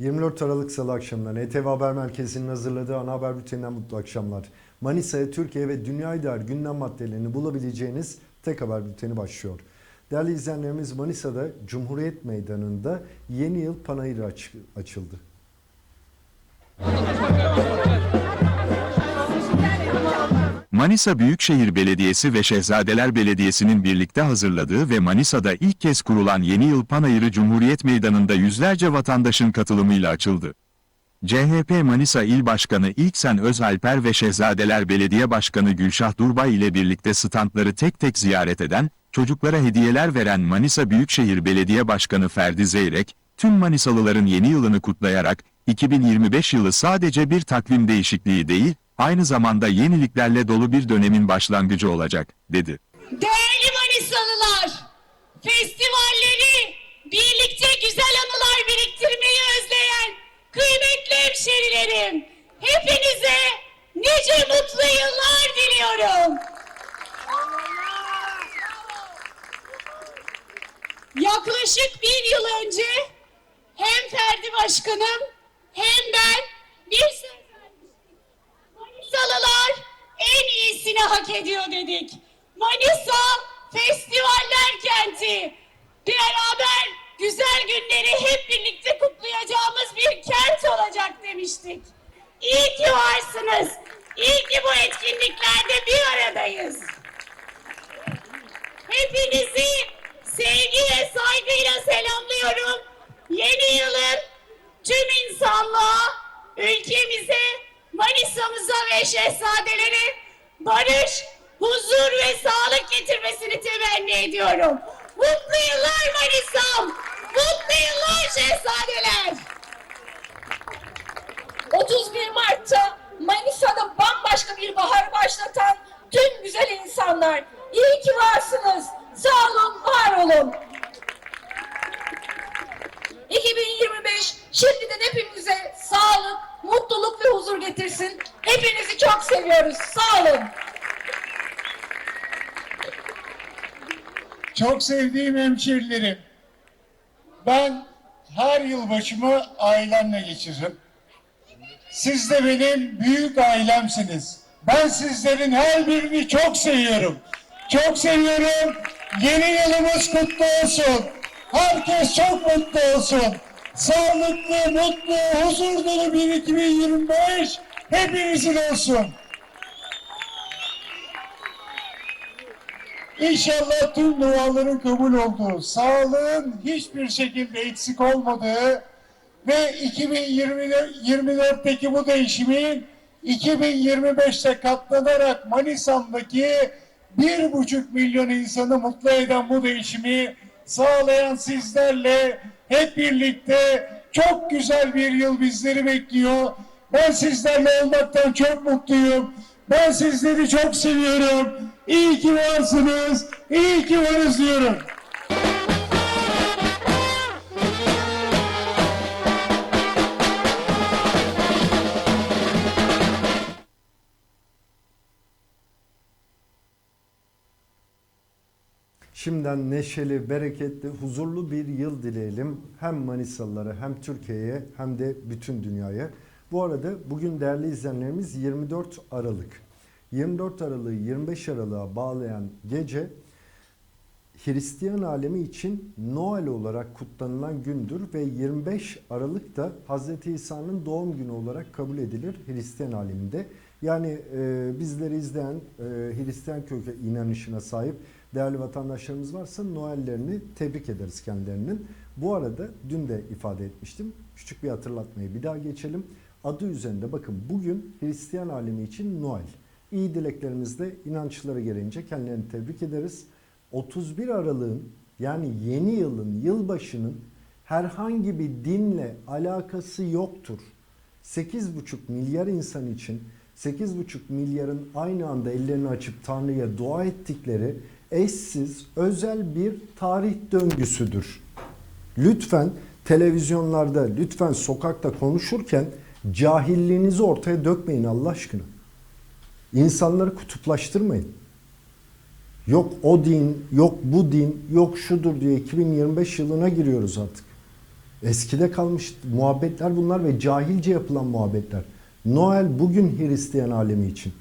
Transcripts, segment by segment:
24 Aralık Salı akşamından ETV Haber Merkezi'nin hazırladığı ana haber bülteninden mutlu akşamlar. Manisa'ya, Türkiye ve dünyaya dair gündem maddelerini bulabileceğiniz tek haber bülteni başlıyor. Değerli izleyenlerimiz Manisa'da Cumhuriyet Meydanı'nda yeni yıl panayırı aç- açıldı. Manisa Büyükşehir Belediyesi ve Şehzadeler Belediyesi'nin birlikte hazırladığı ve Manisa'da ilk kez kurulan Yeni Yıl Panayırı Cumhuriyet Meydanı'nda yüzlerce vatandaşın katılımıyla açıldı. CHP Manisa İl Başkanı İlksen Özalper ve Şehzadeler Belediye Başkanı Gülşah Durbay ile birlikte standları tek tek ziyaret eden, çocuklara hediyeler veren Manisa Büyükşehir Belediye Başkanı Ferdi Zeyrek, tüm Manisalıların yeni yılını kutlayarak, 2025 yılı sadece bir takvim değişikliği değil, aynı zamanda yeniliklerle dolu bir dönemin başlangıcı olacak, dedi. Değerli Manisalılar, festivalleri birlikte güzel anılar biriktirmeyi özleyen kıymetli hemşerilerim, hepinize nice mutlu yıllar diliyorum. Yaklaşık bir yıl önce hem Ferdi Başkanım hem ben bir. Manisalılar en iyisini hak ediyor dedik. Manisa festivaller kenti. Beraber güzel günleri hep birlikte kutlayacağımız bir kent olacak demiştik. İyi ki varsınız. İyi ki bu etkinliklerde bir aradayız. Hepinizi sevgi ve saygıyla selamlıyorum. Yeni yılın tüm insanlığa, ülkemize, Manisa'mıza ve şehzadelere barış, huzur ve sağlık getirmesini temenni ediyorum. Mutlu yıllar Manisa'm! Mutlu yıllar şehzadeler! 31 Mart'ta Manisa'da bambaşka bir bahar başlatan tüm güzel insanlar. İyi ki varsınız. Sağ olun, var olun. 2025 şimdiden hepimize sağlık, mutluluk ve huzur getirsin. Hepinizi çok seviyoruz. Sağ olun. Çok sevdiğim hemşerilerim. Ben her yılbaşımı ailemle geçiririm. Siz de benim büyük ailemsiniz. Ben sizlerin her birini çok seviyorum. Çok seviyorum. Yeni yılımız kutlu olsun. Herkes çok mutlu olsun. Sağlıklı, mutlu, huzur dolu bir 2025 hepinizin olsun. İnşallah tüm duaların kabul olduğu, sağlığın hiçbir şekilde eksik olmadığı ve 2024'teki bu değişimin 2025'te katlanarak Manisa'daki bir buçuk milyon insanı mutlu eden bu değişimi sağlayan sizlerle hep birlikte çok güzel bir yıl bizleri bekliyor. Ben sizlerle olmaktan çok mutluyum. Ben sizleri çok seviyorum. İyi ki varsınız. İyi ki varız diyorum. Şimdiden neşeli, bereketli, huzurlu bir yıl dileyelim. Hem Manisalılara hem Türkiye'ye hem de bütün dünyaya. Bu arada bugün değerli izleyenlerimiz 24 Aralık. 24 Aralık'ı 25 Aralık'a bağlayan gece Hristiyan alemi için Noel olarak kutlanılan gündür ve 25 Aralık da Hz. İsa'nın doğum günü olarak kabul edilir Hristiyan aleminde. Yani e, bizleri izleyen e, Hristiyan köke inanışına sahip değerli vatandaşlarımız varsa Noel'lerini tebrik ederiz kendilerinin. Bu arada dün de ifade etmiştim. Küçük bir hatırlatmayı bir daha geçelim. Adı üzerinde bakın bugün Hristiyan alemi için Noel. İyi dileklerimizle inançları gereğince kendilerini tebrik ederiz. 31 Aralık'ın yani yeni yılın, yılbaşının herhangi bir dinle alakası yoktur. 8,5 milyar insan için 8,5 milyarın aynı anda ellerini açıp Tanrı'ya dua ettikleri eşsiz, özel bir tarih döngüsüdür. Lütfen televizyonlarda, lütfen sokakta konuşurken cahilliğinizi ortaya dökmeyin Allah aşkına. İnsanları kutuplaştırmayın. Yok o din, yok bu din, yok şudur diye 2025 yılına giriyoruz artık. Eskide kalmış muhabbetler bunlar ve cahilce yapılan muhabbetler. Noel bugün Hristiyan alemi için.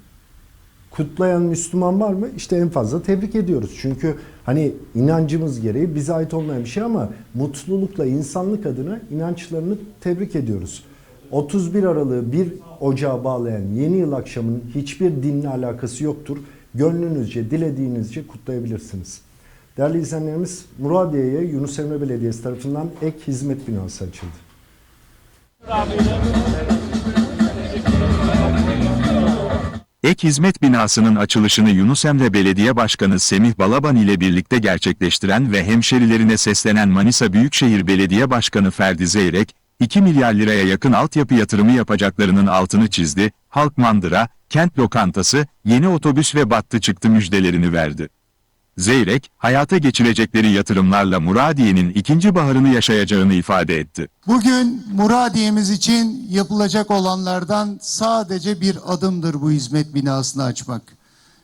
Kutlayan Müslüman var mı? İşte en fazla tebrik ediyoruz. Çünkü hani inancımız gereği bize ait olmayan bir şey ama mutlulukla insanlık adına inançlarını tebrik ediyoruz. 31 Aralık'ı 1 Ocağa bağlayan yeni yıl akşamının hiçbir dinle alakası yoktur. Gönlünüzce, dilediğinizce kutlayabilirsiniz. Değerli izleyenlerimiz, Muradiye'ye Yunus Emre Belediyesi tarafından ek hizmet binası açıldı. Ek hizmet binasının açılışını Yunus Emre Belediye Başkanı Semih Balaban ile birlikte gerçekleştiren ve hemşerilerine seslenen Manisa Büyükşehir Belediye Başkanı Ferdi Zeyrek, 2 milyar liraya yakın altyapı yatırımı yapacaklarının altını çizdi, halk mandıra, kent lokantası, yeni otobüs ve battı çıktı müjdelerini verdi. Zeyrek, hayata geçirecekleri yatırımlarla Muradiye'nin ikinci baharını yaşayacağını ifade etti. Bugün Muradiye'miz için yapılacak olanlardan sadece bir adımdır bu hizmet binasını açmak.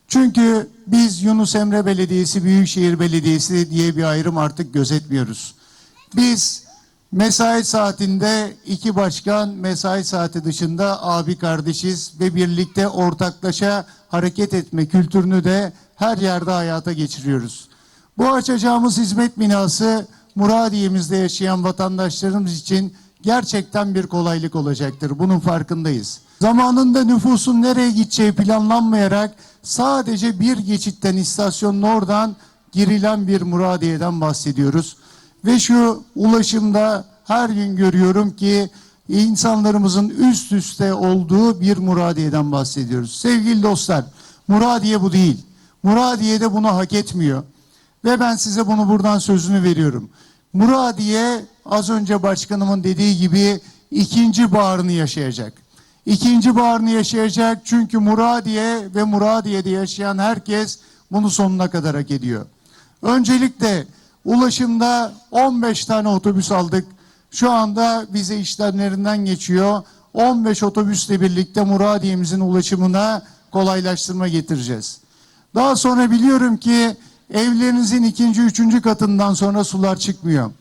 Çünkü biz Yunus Emre Belediyesi, Büyükşehir Belediyesi diye bir ayrım artık gözetmiyoruz. Biz mesai saatinde iki başkan, mesai saati dışında abi kardeşiz ve birlikte ortaklaşa hareket etme kültürünü de her yerde hayata geçiriyoruz. Bu açacağımız hizmet binası Muradiye'mizde yaşayan vatandaşlarımız için gerçekten bir kolaylık olacaktır. Bunun farkındayız. Zamanında nüfusun nereye gideceği planlanmayarak sadece bir geçitten istasyonun oradan girilen bir Muradiye'den bahsediyoruz. Ve şu ulaşımda her gün görüyorum ki insanlarımızın üst üste olduğu bir Muradiye'den bahsediyoruz. Sevgili dostlar, Muradiye bu değil. Muradiye de bunu hak etmiyor. Ve ben size bunu buradan sözünü veriyorum. Muradiye az önce başkanımın dediği gibi ikinci baharını yaşayacak. İkinci baharını yaşayacak çünkü Muradiye ve Muradiye'de yaşayan herkes bunu sonuna kadar hak ediyor. Öncelikle ulaşımda 15 tane otobüs aldık. Şu anda vize işlemlerinden geçiyor. 15 otobüsle birlikte Muradiye'mizin ulaşımına kolaylaştırma getireceğiz. Daha sonra biliyorum ki evlerinizin ikinci, üçüncü katından sonra sular çıkmıyor.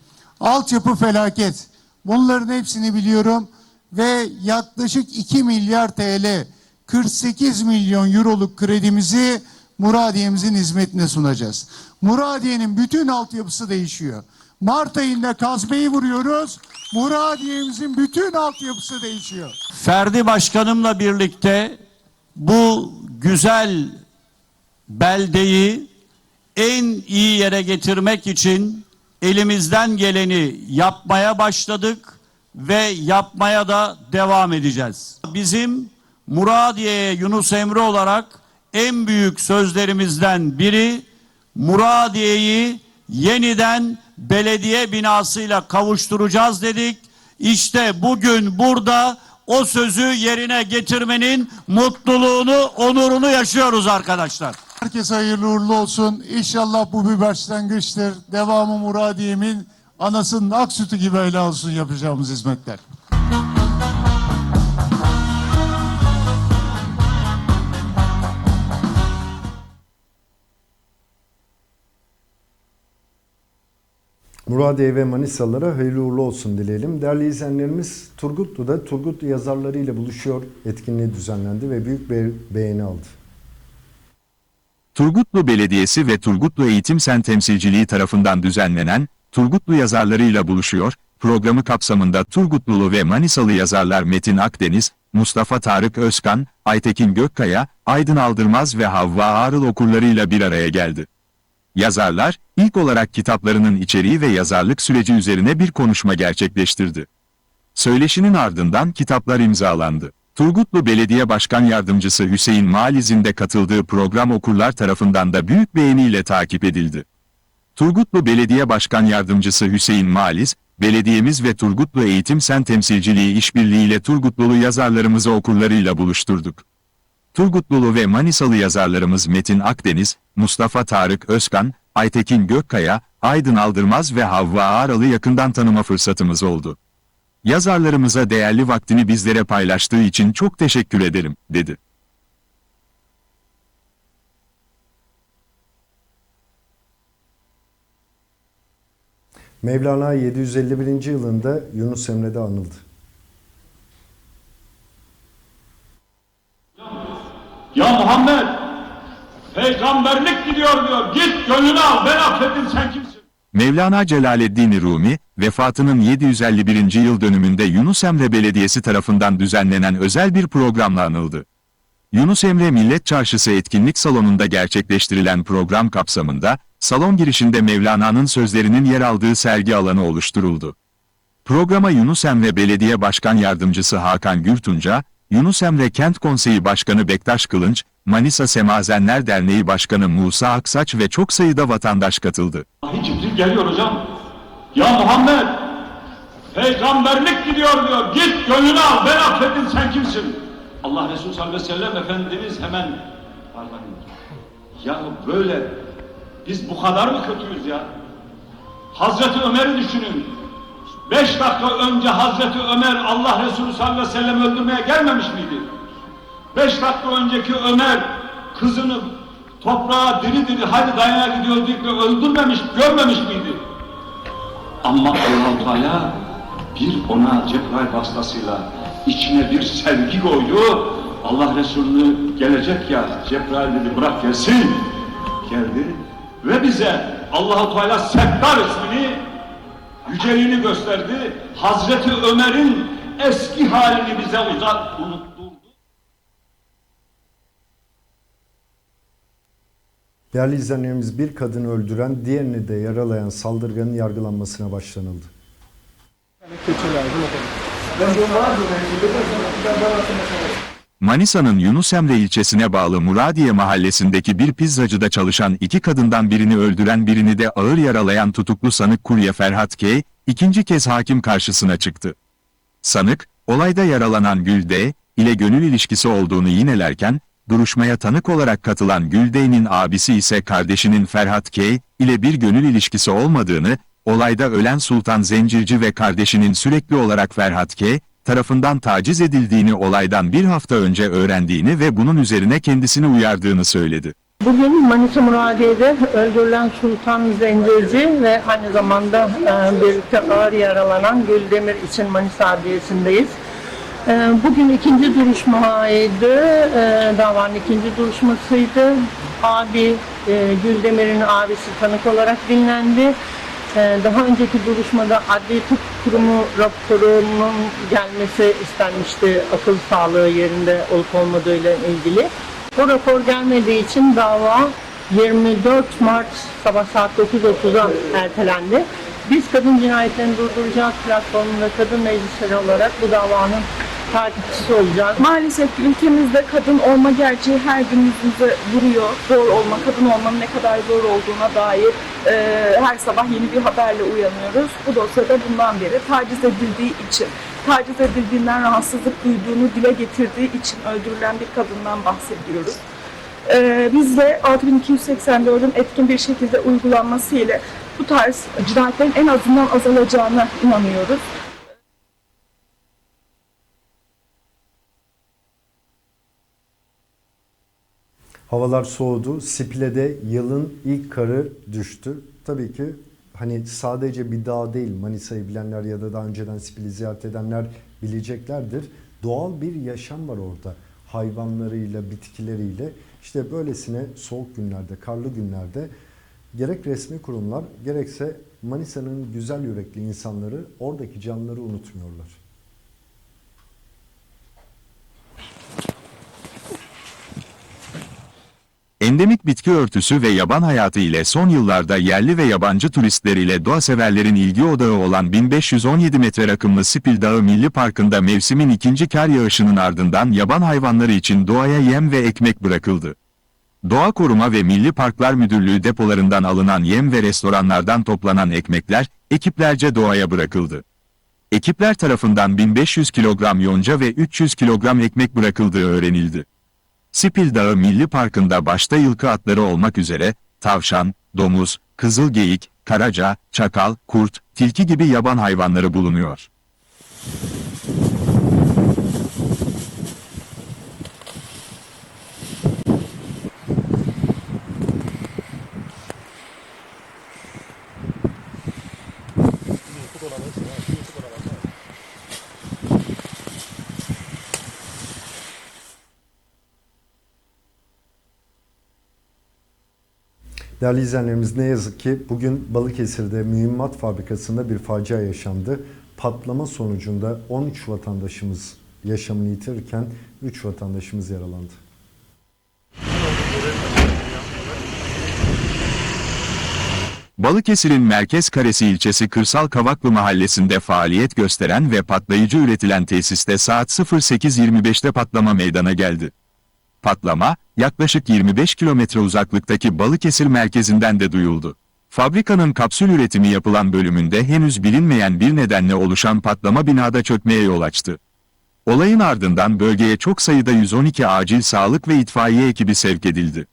Altyapı felaket. Bunların hepsini biliyorum ve yaklaşık 2 milyar TL 48 milyon euroluk kredimizi Muradiye'mizin hizmetine sunacağız. Muradiye'nin bütün altyapısı değişiyor. Mart ayında kazmayı vuruyoruz. Muradiye'mizin bütün altyapısı değişiyor. Ferdi Başkanımla birlikte bu güzel beldeyi en iyi yere getirmek için elimizden geleni yapmaya başladık ve yapmaya da devam edeceğiz. Bizim Muradiye'ye Yunus Emre olarak en büyük sözlerimizden biri Muradiye'yi yeniden belediye binasıyla kavuşturacağız dedik. İşte bugün burada o sözü yerine getirmenin mutluluğunu, onurunu yaşıyoruz arkadaşlar. Herkese hayırlı uğurlu olsun. İnşallah bu bir başlangıçtır. Devamı Muradiye'min anasının ak sütü gibi helal olsun yapacağımız hizmetler. Muradiye ve Manisalılara hayırlı uğurlu olsun dileyelim. Değerli izleyenlerimiz Turgutlu'da Turgutlu yazarları ile buluşuyor etkinliği düzenlendi ve büyük bir beğeni aldı. Turgutlu Belediyesi ve Turgutlu Eğitim Sen temsilciliği tarafından düzenlenen Turgutlu yazarlarıyla buluşuyor, programı kapsamında Turgutlulu ve Manisalı yazarlar Metin Akdeniz, Mustafa Tarık Özkan, Aytekin Gökkaya, Aydın Aldırmaz ve Havva Ağrıl okurlarıyla bir araya geldi. Yazarlar, ilk olarak kitaplarının içeriği ve yazarlık süreci üzerine bir konuşma gerçekleştirdi. Söyleşinin ardından kitaplar imzalandı. Turgutlu Belediye Başkan Yardımcısı Hüseyin Maliz'in de katıldığı program okurlar tarafından da büyük beğeniyle takip edildi. Turgutlu Belediye Başkan Yardımcısı Hüseyin Maliz, belediyemiz ve Turgutlu Eğitim Sen temsilciliği işbirliğiyle Turgutlulu yazarlarımızı okurlarıyla buluşturduk. Turgutlulu ve Manisalı yazarlarımız Metin Akdeniz, Mustafa Tarık Özkan, Aytekin Gökkaya, Aydın Aldırmaz ve Havva Ağralı yakından tanıma fırsatımız oldu. Yazarlarımıza değerli vaktini bizlere paylaştığı için çok teşekkür ederim, dedi. Mevlana 751. yılında Yunus Emre'de anıldı. Ya Muhammed peygamberlik gidiyor diyor. Git gönlünü al ben affettim sen kimsin? Mevlana Celaleddin Rumi, vefatının 751. yıl dönümünde Yunus Emre Belediyesi tarafından düzenlenen özel bir programla anıldı. Yunus Emre Millet Çarşısı etkinlik salonunda gerçekleştirilen program kapsamında, salon girişinde Mevlana'nın sözlerinin yer aldığı sergi alanı oluşturuldu. Programa Yunus Emre Belediye Başkan Yardımcısı Hakan Gürtunca, Yunus Emre Kent Konseyi Başkanı Bektaş Kılınç, Manisa Semazenler Derneği Başkanı Musa Aksaç ve çok sayıda vatandaş katıldı. Cibril geliyor hocam. Ya Muhammed peygamberlik gidiyor diyor. Git gönlünü al ben affettim sen kimsin? Allah Resulü sallallahu aleyhi ve sellem Efendimiz hemen pardon. Ya böyle biz bu kadar mı kötüyüz ya? Hazreti Ömer'i düşünün. Beş dakika önce Hazreti Ömer Allah Resulü sallallahu aleyhi ve sellem öldürmeye gelmemiş miydi? Beş dakika önceki Ömer kızını toprağa diri diri hadi dayana gidiyor de öldürmemiş, görmemiş miydi? Ama allah Teala bir ona Cebrail vasıtasıyla içine bir sevgi koydu. Allah Resulü'nü gelecek ya Cebrail dedi bırak gelsin. Geldi ve bize Allahu Teala Settar ismini yüceliğini gösterdi. Hazreti Ömer'in eski halini bize uzat, unutturdu. Değerli izleyenlerimiz bir kadını öldüren, diğerini de yaralayan saldırganın yargılanmasına başlanıldı. Manisa'nın Yunus Emre ilçesine bağlı Muradiye mahallesindeki bir pizzacıda çalışan iki kadından birini öldüren birini de ağır yaralayan tutuklu sanık kurye Ferhat K. ikinci kez hakim karşısına çıktı. Sanık, olayda yaralanan Gülde ile gönül ilişkisi olduğunu yinelerken, duruşmaya tanık olarak katılan Gülde'nin abisi ise kardeşinin Ferhat K. ile bir gönül ilişkisi olmadığını, olayda ölen Sultan Zencirci ve kardeşinin sürekli olarak Ferhat K. tarafından taciz edildiğini olaydan bir hafta önce öğrendiğini ve bunun üzerine kendisini uyardığını söyledi. Bugün Manisa Muradiye'de öldürülen Sultan Zencirci ve aynı zamanda e, birlikte ağır yaralanan Güldemir için Manisa Adliyesi'ndeyiz. E, bugün ikinci duruşmaydı, e, davanın ikinci duruşmasıydı. Abi, e, Güldemir'in abisi tanık olarak dinlendi. E, daha önceki duruşmada Adli Tıp Kurumu raporunun gelmesi istenmişti akıl sağlığı yerinde olup olmadığıyla ilgili. O rapor gelmediği için dava 24 Mart sabah saat 9.30'a ertelendi. Biz kadın cinayetlerini durduracağız platformu ve kadın meclisleri olarak bu davanın takipçisi olacağız. Maalesef ülkemizde kadın olma gerçeği her gün yüzümüze vuruyor. Zor olma, kadın olmanın ne kadar zor olduğuna dair e, her sabah yeni bir haberle uyanıyoruz. Bu dosyada bundan beri taciz edildiği için, taciz edildiğinden rahatsızlık duyduğunu dile getirdiği için öldürülen bir kadından bahsediyoruz. E, biz de 6284'ün etkin bir şekilde uygulanması ile bu tarz cinayetlerin en azından azalacağına inanıyoruz. Havalar soğudu. Sipile'de yılın ilk karı düştü. Tabii ki hani sadece bir dağ değil Manisa'yı bilenler ya da daha önceden Sipil'i ziyaret edenler bileceklerdir. Doğal bir yaşam var orada. Hayvanlarıyla, bitkileriyle. İşte böylesine soğuk günlerde, karlı günlerde gerek resmi kurumlar gerekse Manisa'nın güzel yürekli insanları oradaki canları unutmuyorlar. Endemik bitki örtüsü ve yaban hayatı ile son yıllarda yerli ve yabancı turistler ile doğa severlerin ilgi odağı olan 1517 metre rakımlı Sipil Dağı Milli Parkı'nda mevsimin ikinci kar yağışının ardından yaban hayvanları için doğaya yem ve ekmek bırakıldı. Doğa Koruma ve Milli Parklar Müdürlüğü depolarından alınan yem ve restoranlardan toplanan ekmekler ekiplerce doğaya bırakıldı. Ekipler tarafından 1500 kilogram yonca ve 300 kilogram ekmek bırakıldığı öğrenildi. Sipil Dağı Milli Parkı'nda başta yılkı atları olmak üzere, tavşan, domuz, kızılgeyik, karaca, çakal, kurt, tilki gibi yaban hayvanları bulunuyor. Değerli izleyenlerimiz ne yazık ki bugün Balıkesir'de mühimmat fabrikasında bir facia yaşandı. Patlama sonucunda 13 vatandaşımız yaşamını yitirirken 3 vatandaşımız yaralandı. Balıkesir'in Merkez Karesi ilçesi Kırsal Kavaklı mahallesinde faaliyet gösteren ve patlayıcı üretilen tesiste saat 08.25'te patlama meydana geldi. Patlama, yaklaşık 25 kilometre uzaklıktaki Balıkesir merkezinden de duyuldu. Fabrikanın kapsül üretimi yapılan bölümünde henüz bilinmeyen bir nedenle oluşan patlama binada çökmeye yol açtı. Olayın ardından bölgeye çok sayıda 112 acil sağlık ve itfaiye ekibi sevk edildi.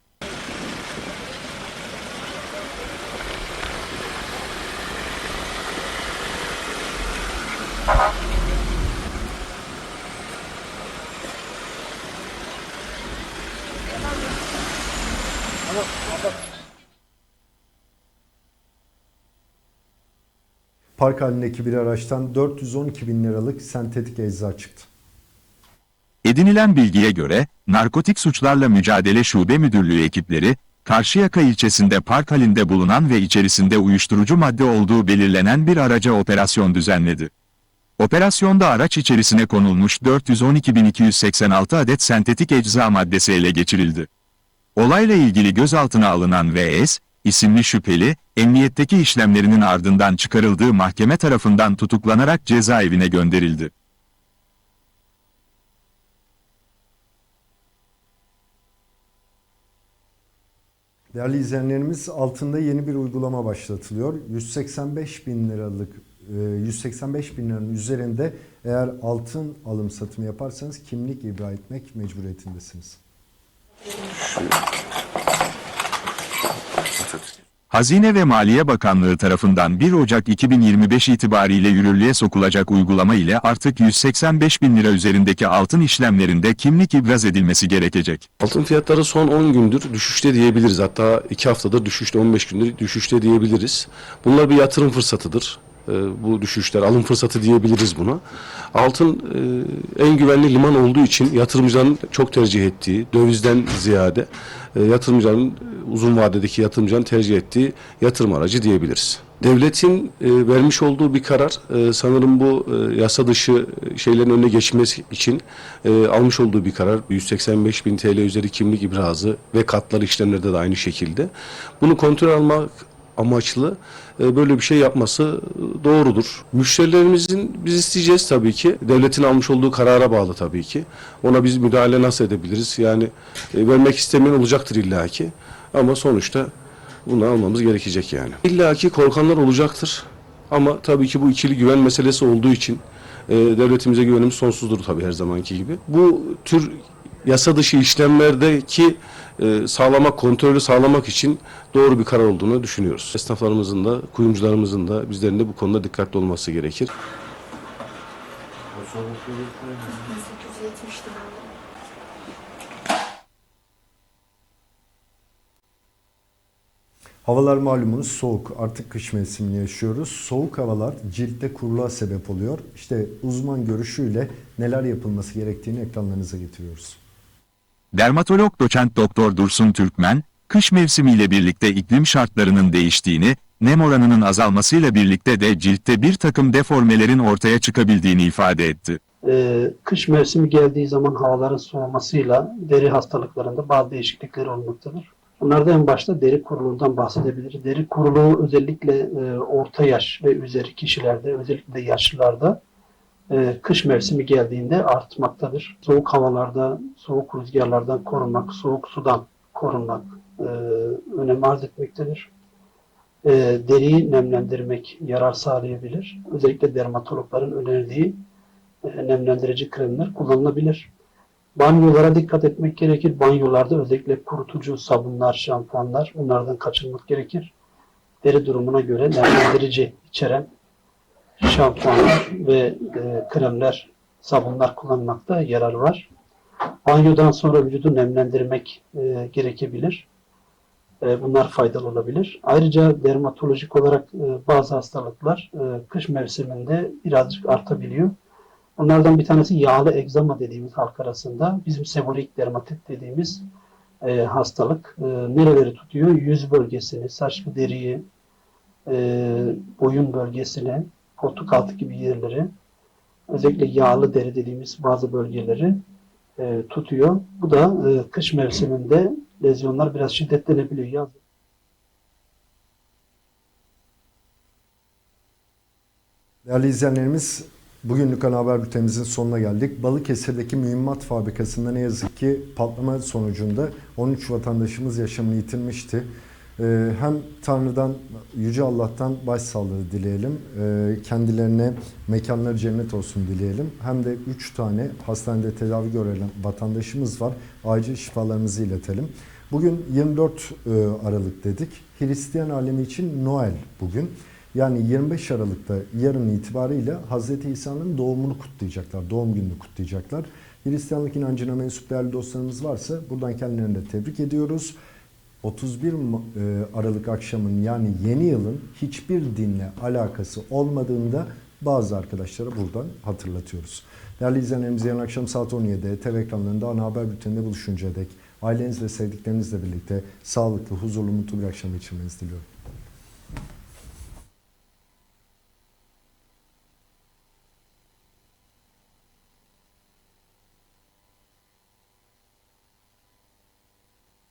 Park halindeki bir araçtan 412 bin liralık sentetik ecza çıktı. Edinilen bilgiye göre, Narkotik Suçlarla Mücadele Şube Müdürlüğü ekipleri, Karşıyaka ilçesinde park halinde bulunan ve içerisinde uyuşturucu madde olduğu belirlenen bir araca operasyon düzenledi. Operasyonda araç içerisine konulmuş 412.286 adet sentetik ecza maddesi ele geçirildi. Olayla ilgili gözaltına alınan VS, isimli şüpheli, emniyetteki işlemlerinin ardından çıkarıldığı mahkeme tarafından tutuklanarak cezaevine gönderildi. Değerli izleyenlerimiz altında yeni bir uygulama başlatılıyor. 185 bin liralık e, 185 bin liranın üzerinde eğer altın alım satımı yaparsanız kimlik ibra etmek mecburiyetindesiniz. Hazine ve Maliye Bakanlığı tarafından 1 Ocak 2025 itibariyle yürürlüğe sokulacak uygulama ile artık 185 bin lira üzerindeki altın işlemlerinde kimlik ibraz edilmesi gerekecek. Altın fiyatları son 10 gündür düşüşte diyebiliriz. Hatta 2 haftadır düşüşte 15 gündür düşüşte diyebiliriz. Bunlar bir yatırım fırsatıdır. Ee, bu düşüşler alım fırsatı diyebiliriz buna. Altın e, en güvenli liman olduğu için yatırımcıların çok tercih ettiği, dövizden ziyade e, yatırımcıların e, uzun vadedeki yatırımcıların tercih ettiği yatırım aracı diyebiliriz. Devletin e, vermiş olduğu bir karar e, sanırım bu e, yasa dışı şeylerin önüne geçmesi için e, almış olduğu bir karar 185 bin TL üzeri kimlik ibrazı ve katlar işlemlerde de aynı şekilde. Bunu kontrol almak amaçlı e, böyle bir şey yapması e, doğrudur. Müşterilerimizin biz isteyeceğiz tabii ki. Devletin almış olduğu karara bağlı tabii ki. Ona biz müdahale nasıl edebiliriz? Yani e, vermek istemeyen olacaktır illaki. Ama sonuçta bunu almamız gerekecek yani. İlla ki korkanlar olacaktır. Ama tabii ki bu ikili güven meselesi olduğu için devletimize güvenimiz sonsuzdur tabii her zamanki gibi. Bu tür yasa dışı işlemlerdeki e, sağlamak, kontrolü sağlamak için doğru bir karar olduğunu düşünüyoruz. Esnaflarımızın da, kuyumcularımızın da bizlerin de bu konuda dikkatli olması gerekir. Havalar malumunuz soğuk. Artık kış mevsimini yaşıyoruz. Soğuk havalar ciltte kuruluğa sebep oluyor. İşte uzman görüşüyle neler yapılması gerektiğini ekranlarınıza getiriyoruz. Dermatolog doçent doktor Dursun Türkmen, kış mevsimiyle birlikte iklim şartlarının değiştiğini, nem oranının azalmasıyla birlikte de ciltte bir takım deformelerin ortaya çıkabildiğini ifade etti. Ee, kış mevsimi geldiği zaman havaların soğumasıyla deri hastalıklarında bazı değişiklikler olmaktadır. Bunlarda en başta deri kuruluğundan bahsedebiliriz. Deri kuruluğu özellikle e, orta yaş ve üzeri kişilerde, özellikle de yaşlılarda e, kış mevsimi geldiğinde artmaktadır. Soğuk havalarda, soğuk rüzgarlardan korunmak, soğuk sudan korunmak e, önem arz etmektedir. E, deriyi nemlendirmek yarar sağlayabilir. Özellikle dermatologların önerdiği nemlendirici kremler kullanılabilir. Banyolara dikkat etmek gerekir. Banyolarda özellikle kurutucu sabunlar, şampuanlar bunlardan kaçınmak gerekir. Deri durumuna göre nemlendirici içeren şampuanlar ve e, kremler, sabunlar kullanmakta yarar var. Banyodan sonra vücudu nemlendirmek e, gerekebilir. E, bunlar faydalı olabilir. Ayrıca dermatolojik olarak e, bazı hastalıklar e, kış mevsiminde birazcık artabiliyor. Onlardan bir tanesi yağlı egzama dediğimiz halk arasında bizim seborik dermatit dediğimiz e, hastalık. E, nereleri tutuyor? Yüz bölgesini, saç deriyi, e, boyun bölgesini, koltuk altı gibi yerleri, özellikle yağlı deri dediğimiz bazı bölgeleri e, tutuyor. Bu da e, kış mevsiminde lezyonlar biraz şiddetlenebiliyor. Yaz Değerli izleyenlerimiz, bugünlük ana haber bültenimizin sonuna geldik. Balıkesir'deki mühimmat fabrikasında ne yazık ki patlama sonucunda 13 vatandaşımız yaşamını yitirmişti. Ee, hem Tanrı'dan, Yüce Allah'tan başsağlığı dileyelim. Ee, kendilerine mekanları cennet olsun dileyelim. Hem de 3 tane hastanede tedavi gören vatandaşımız var. Acil şifalarımızı iletelim. Bugün 24 e, Aralık dedik. Hristiyan alemi için Noel bugün. Yani 25 Aralık'ta yarın itibariyle Hz. İsa'nın doğumunu kutlayacaklar, doğum gününü kutlayacaklar. Hristiyanlık inancına mensup değerli dostlarımız varsa buradan kendilerini de tebrik ediyoruz. 31 Ma- e, Aralık akşamın yani yeni yılın hiçbir dinle alakası olmadığında bazı arkadaşlara buradan hatırlatıyoruz. Değerli izleyenlerimiz yarın akşam saat 17'de TV ekranlarında ana haber bülteninde buluşuncaya dek ailenizle sevdiklerinizle birlikte sağlıklı, huzurlu, mutlu bir akşam geçirmenizi diliyorum.